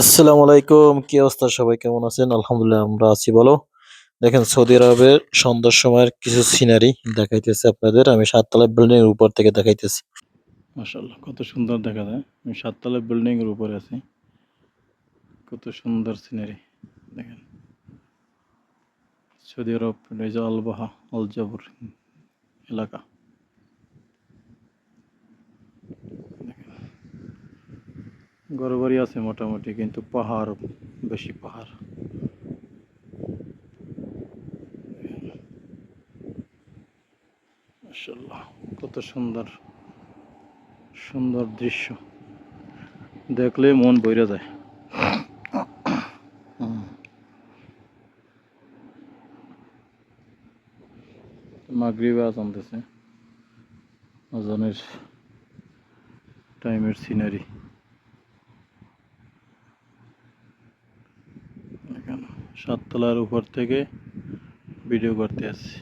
আসসালামু আলাইকুম। কি অবস্থা? সবাই কেমন আছেন? আলহামদুলিল্লাহ আমরা আছি বলো দেখেন সৌদি আরবের সন্ধ্যার সময়ের কিছু সিনারি দেখাইতেছে আপনাদের। আমি সাততলা বিল্ডিং এর উপর থেকে দেখাইতেছি। মাশাল্লাহ কত সুন্দর দেখা যায়। আমি সাততলা বিল্ডিং এর উপরে আছি। কত সুন্দর সিনারি দেখেন। সৌদি আরব এই যে আলবাহা আলজাবুর এলাকা। ঘরবাড়ি আছে মোটামুটি, কিন্তু পাহাড় বেশি পাহাড়। কত সুন্দর সুন্দর দৃশ্য। দেখলে মন বইরা যায়। মাগরিব আজানের টাইমের সিনারি সাততলার উপর থেকে ভিডিও করতে আসছি।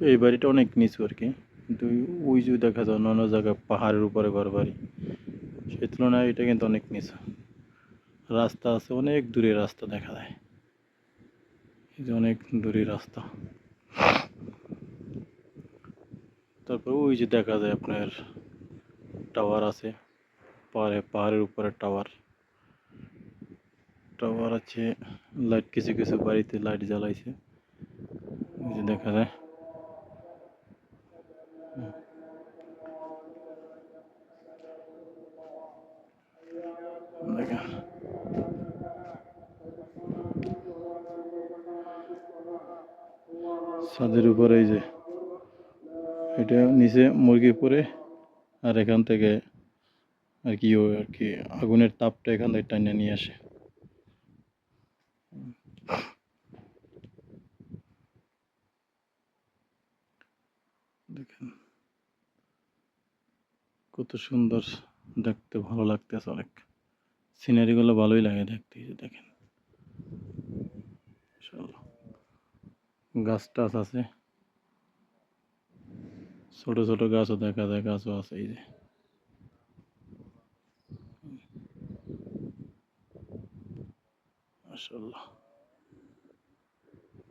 এই- বাড়িটা অনেক নিচু আর কি। কিন্তু ওই যে দেখা যায় অন্যান্য জায়গায় পাহাড়ের উপরে ঘর বাড়ি। সেই তুলনায় এটা কিন্তু অনেক নিচু। রাস্তা আছে, অনেক দূরে রাস্তা দেখা যায়। এই যে অনেক দূরে রাস্তা। তারপর ওই যে দেখা যায় আপনার টাওয়ার আছে। পাহাড়ে পাহাড়ের উপরে টাওয়ার টাওয়ার আছে লাইট কিছু কিছু বাড়িতে লাইট জ্বালাইছে। দেখা যায়। ছাদের উপরে এই যে, এটা নিচে মুরগি পরে আর এখান থেকে আর কি আর কি আগুনের তাপটা এখান থেকে টাইনে নিয়ে আসে দেখেন কত সুন্দর দেখতে, ভালো লাগতেছে অনেক। সিনারিগুলো ভালোই লাগে দেখতে যে দেখেন। গাছ টাছ আছে। ছোট ছোট গাছও দেখা যায়, গাছও আছে, এই যে।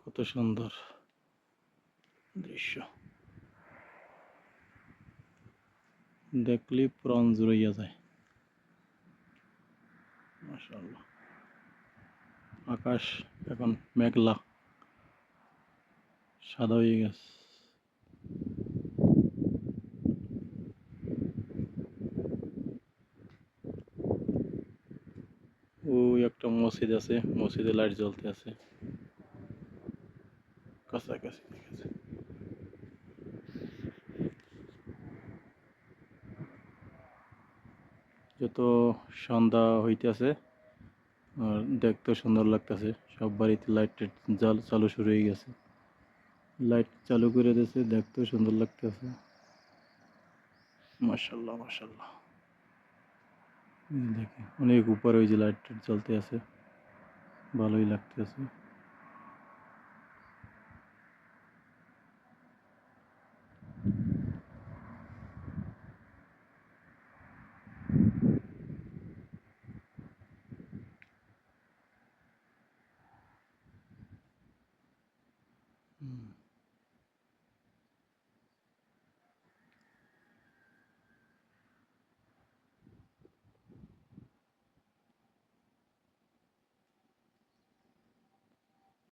কত সুন্দর দৃশ্য। দেখলে প্রাণ জুড়াইয়া যায়। আকাশ এখন মেঘলা। সাদা হয়ে গেছে। ওই একটা মসজিদ আছে, মসজিদে লাইট জ্বলতে আছে। কাছাকাছি ঠিক আছে যত সন্ধ্যা হইতেছে, আর দেখতেও সুন্দর লাগতেছে। সব বাড়িতে লাইট জাল চালু শুরু হয়ে গেছে। লাইট চালু করে দিয়েছে, দেখতেও সুন্দর লাগতেছে। মাশাল্লাহ এই দেখেন, অনেক উপরে ওই যে লাইট জ্বলতে আছে ভালোই লাগতেছে। Mm.